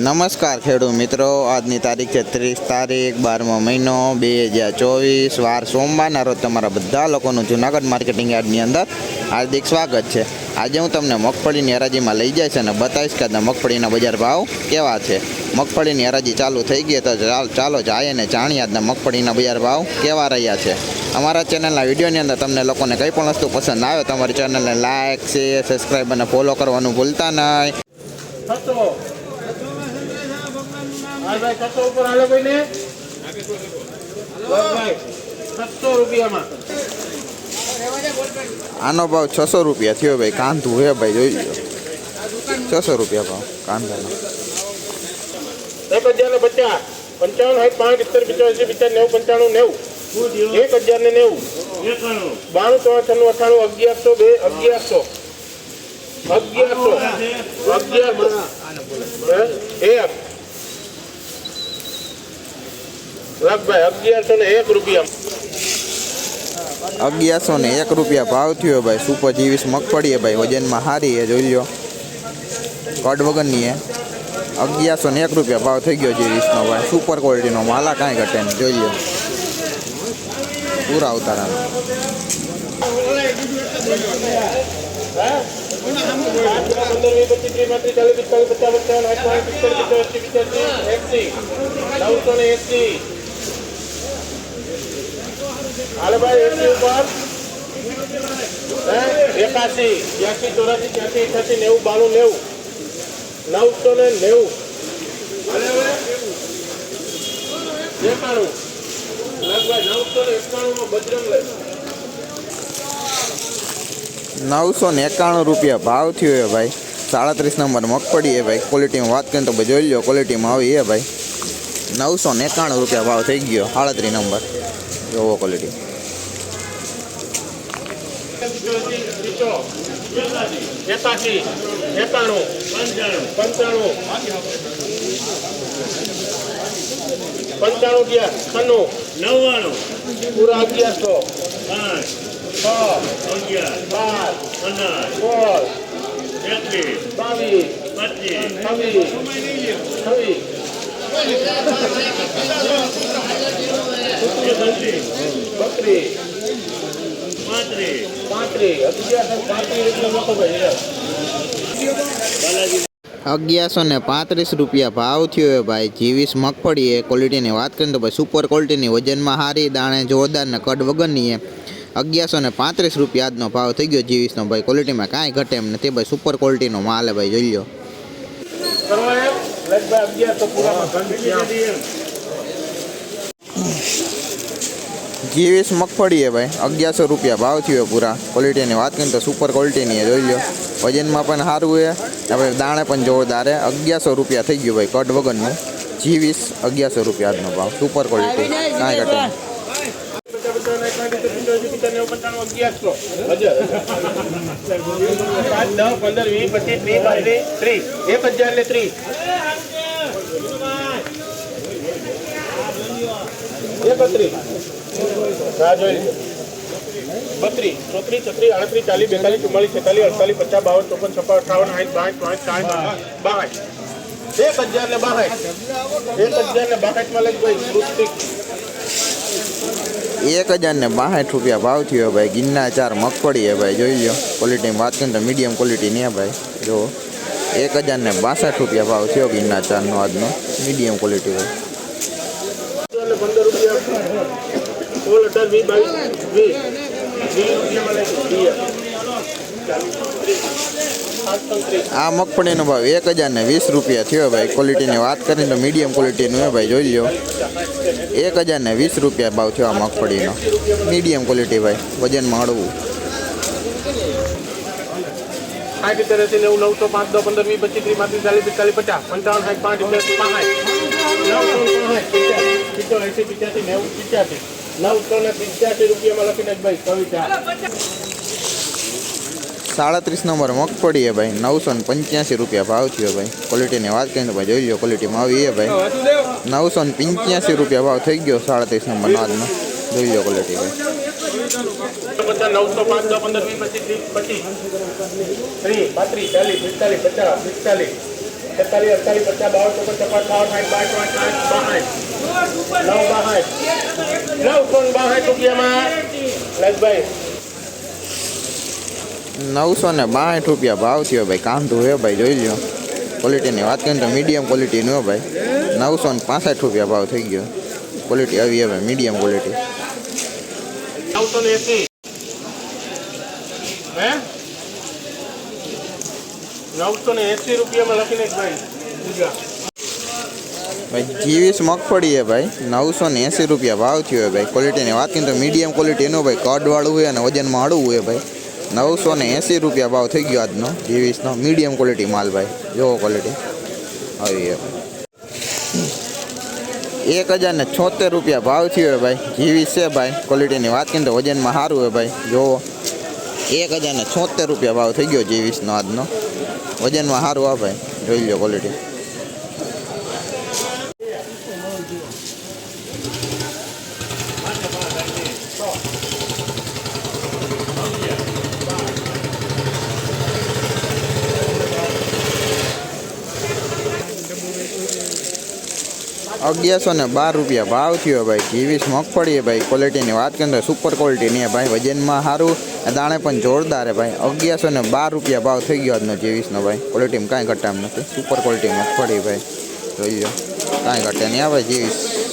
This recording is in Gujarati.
નમસ્કાર ખેડૂત મિત્રો. આજની તારીખ છે ત્રીસ તારીખ, બારમો મહિનો, બે હજાર ચોવીસ, વાર સોમવારના રોજ તમારા બધા લોકોનું જુનાગઢ માર્કેટિંગ યાર્ડની અંદર હાર્દિક સ્વાગત છે. આજે હું તમને મગફળીની હરાજીમાં લઈ જઈશ અને બતાવીશ કે મગફળીના બજાર ભાવ કેવા છે. મગફળીની હરાજી ચાલુ થઈ ગઈ તો ચાલ- જાય અને જાણીએ આજના મગફળીના બજાર ભાવ કેવા રહ્યા છે. અમારા ચેનલના વિડીયોની અંદર તમને લોકોને કંઈ પણ વસ્તુ પસંદ આવે તમારી ચેનલને લાઇક શેર, સબસ્ક્રાઈબ અને ફોલો કરવાનું ભૂલતા નહીં. ભાઈ છસો ઉપર હાલે કોઈને. બસ રૂપિયામાં. આનો ભાવ છસો રૂપિયા થયો ભાઈ કાંધું હે ભાઈ જોઈ લો છસો રૂપિયા ભાવ કાંધાનો. એક હજાર ને પચાસ પંચાવન સાઠ પાંચ સિત્તેર પિચાસી પિચાસ નેવું પંચાણું નેવું. એક હજાર ને નેવું. બાણું ત્રણ છન્નું અઠાણું અગિયારસો બે અગિયારસો. અગિયારસો. અગિયારસો? એક. લાખભાઈ અગિયારસો ને એક રૂપિયા અગિયારસો ને એક રૂપિયા ભાવ થયો ભાઈ સુપર જીવીસ મગફળી હે ભાઈ વજનમાં સારી હે જોઈ લો કડ વગરની હે અગિયારસો ને એક રૂપિયા ભાવ થઈ ગયો જીવીસનો ભાઈ સુપર ક્વોલિટીનો માલા કાંઈ ઘટે નહીં જોઈ લો પૂરા ઉતારાનો. પંદર વીસ પચીસ ત્રીસ પાંત્રીસ ચાલીસ પિસ્તાલીસ પચાસ પંચાવન સાઠ પાંચ સિત્તેર પિચાસી પિચાસી એસી નવસો ને એસી નવસો ને એકાણું રૂપિયા ભાવ થયો એ ભાઈ. સાડત્રીસ નંબર મગફળી એ ભાઈ. ક્વોલિટીમાં વાત કરીએ તો ભાઈ જોઈ લો ક્વોલિટીમાં આવી એ ભાઈ. નવસો ને એકાણું રૂપિયા ભાવ થઈ ગયો, સાડત્રીસ નંબર. જોવો ક્વોલિટી એકાસી એકાણું પંચાણું પંચાણું ગયા છન્નું નવ્વાણું પૂરા અગિયારસો પાંચ છ અગિયાર બાર અનાર સોળ એકવીસ બાવીસ પચીસ છવ્વીસ છવ્વીસ બત્રીસ અગિયારસો ને પાંત્રીસ રૂપિયા ભાવ થયો હે ભાઈ. જીવીસ મગફળી એ ક્વોલિટીની વાત કરીએ તો ભાઈ સુપર ક્વોલિટીની વજનમાં સારી દાણે જોરદાર ને કડ વગરની એ અગિયારસો ને પાંત્રીસ રૂપિયા આજનો ભાવ થઈ ગયો જીવીસનો ભાઈ. ક્વોલિટીમાં કાંઈ ઘટે એમ નથી ભાઈ. સુપર ક્વોલિટીનો માલ ભાઈ, જોઈ લો કરવા એમ લગભગ અગિયારસો પૂરામાં જીવીસ મગફળી હે ભાઈ અગિયારસો રૂપિયા ભાવ થયો પૂરા ક્વોલિટીની વાત કરીએ તો સુપર ક્વોલિટીની હે જોઈ લો વજનમાં પણ સારું છે આપણે દાણે પણ જોરદાર હે અગિયારસો રૂપિયા થઈ ગયું ભાઈ કટ વગરનું જીવીસ અગિયારસો રૂપિયા આજનો ભાવ સુપર ક્વોલિટી કાંઈ ઘટે એકત્રીસ એક હજાર ને બાસઠ ને ને રૂપિયા ભાવ થયો ભાઈ. ગિન્ના ચાર મગફળી હે ભાઈ, જોઈ લો ક્વોલિટીની વાત કરીએ તો મીડિયમ ક્વોલિટી નહીં ભાઈ. જો એક હજાર ને બાસઠ રૂપિયા ભાવ થયો ગિન્ના ચારનો આજનો. મીડિયમ ક્વોલિટી ભાઈ અને પંદર રૂપિયા સોળ અઢાર વીસ બાવીસ વીસ ત્રીસ આ મગફળીનો ભાવ એક હજાર ને વીસ રૂપિયા થયો ભાઈ ક્વોલિટીની વાત કરીને તો મીડિયમ ક્વોલિટીનું હે ભાઈ જોઈ લો એક હજાર ને વીસ રૂપિયા ભાવ થયો આ મગફળીનો મીડિયમ ક્વોલિટી ભાઈ વજનમાં હળવું સાઠ સિત્તેર એસી નેવું નવસો પાંચ દસ પંદર વીસ પચીસ ત્રીસ પાંત્રીસ ચાલીસ પિસ્તાલીસ પચાસ પંચાવન સાઠ પાંચ એસી પિચ્યાસી નેવું પિચ્યાસી નવસો ને પિચ્યાસી રૂપિયામાં લખીને જ ભાઈ કવિતા સાડત્રીસ નંબર મગફળી હે ભાઈ નવસો ને પંચ્યાસી રૂપિયા ભાવ થયો ભાઈ ક્વોલિટીની વાત કરીએ તો ભાઈ જોઈ લો ક્વોલિટીમાં આવી હે ભાઈ. નવસો ને પંચ્યાસી રૂપિયા ભાવ થઈ ગયો સાડત્રીસ નંબરનો આજનો જોઈ લો ક્વોલિટી ભાઈ. બધા નવસો પાંચ દસ પંદર વીસ પચીસ ત્રીસ પચીસ. ત્રીસ પાંત્રીસ ચાલીસ પિસ્તાલીસ પચાસ પિસ્તાલીસ. છેતાલીસ અડતાલીસ પચાસ બાવન ચોપન છપ્પન બાવન સાઠ બાસઠ પાંચ સાઠ બાસઠ. નવ બાસઠ. નવસો ને બાસઠ રૂપિયામાં લજભાઈ નવસો ને બાસઠ રૂપિયા ભાવ થયો ભાઈ કાંધું હે ભાઈ, જોઈ લ્યો. ક્વોલિટીની વાત કરીએ તો મીડિયમ ક્વોલિટીનું હે ભાઈ. નવસો ને પાસઠ રૂપિયા ભાવ થઈ ગયો. ક્વોલિટી આવી હે ભાઈ મીડિયમ ક્વોલિટી નવસો ને એસી. હે? નવસો ને એસી રૂપિયામાં લખીને જ ભાઈ બીજા ભાઈ જીવીસ મગફળી હે ભાઈ. નવસો ને એંસી રૂપિયા ભાવ થયો હે ભાઈ. ક્વોલિટીની વાત કરીએ તો મીડિયમ ક્વોલિટીનું ભાઈ. કડવાળું હોય અને વજનમાં હળવું હોય ભાઈ. નવસો ને એંસી રૂપિયા ભાવ થઈ ગયો આજનો જીવીસનો મીડિયમ ક્વોલિટી માલ ભાઈ. જોવો ક્વોલિટી આવી હે ભાઈ એક હજાર ને છોતેર રૂપિયા ભાવ થયો હે ભાઈ. જીવીસ છે ભાઈ. ક્વોલિટીની વાત કરીએ તો વજનમાં સારું હોય ભાઈ. જોવો એક હજાર ને છોતેર રૂપિયા ભાવ થઈ ગયો જીવીસનો આજનો. વજનમાં સારું આ ભાઈ. જોઈ લો ક્વોલિટી અગિયારસો ને બાર રૂપિયા ભાવ થયો ભાઈ. જીવીસ મગફળી એ ભાઈ. ક્વોલિટીની વાત કરીએ તો સુપર ક્વોલિટીની ભાઈ. વજનમાં સારું દાણે પણ જોરદાર હે ભાઈ. અગિયારસો ને બાર રૂપિયા ભાવ થઈ ગયો આજનો જીવીસનો ભાઈ. ક્વોલિટીમાં કાંઈ ઘટામ નથી. સુપર ક્વોલિટી મગફળી ભાઈ. જોઈ લો. કાંઈ ઘટે નહીં આવે જીવીસ.